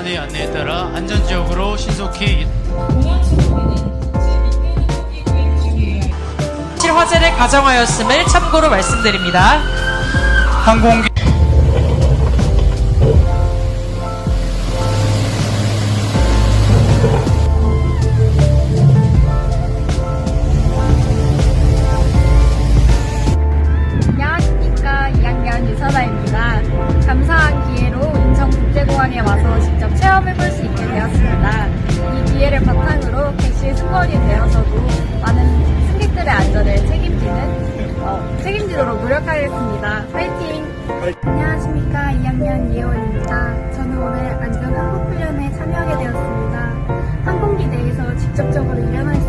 안내에 따라 안전지역으로 신속히 실 화재를 가정하였음을 참고로 말씀드립니다. 항공기 인천국제공항에 와서 직접 체험해볼 수 있게 되었습니다. 이 기회를 바탕으로 객실 승무원이 되어서도 많은 승객들의 안전을 책임지는 어, 책임지도록 노력하겠습니다. 파이팅! 안녕하십니까 2학년 이혜원입니다. 저는 오늘 안전 항공 훈련에 참여하게 되었습니다. 항공기 내에서 직접적으로 일어나는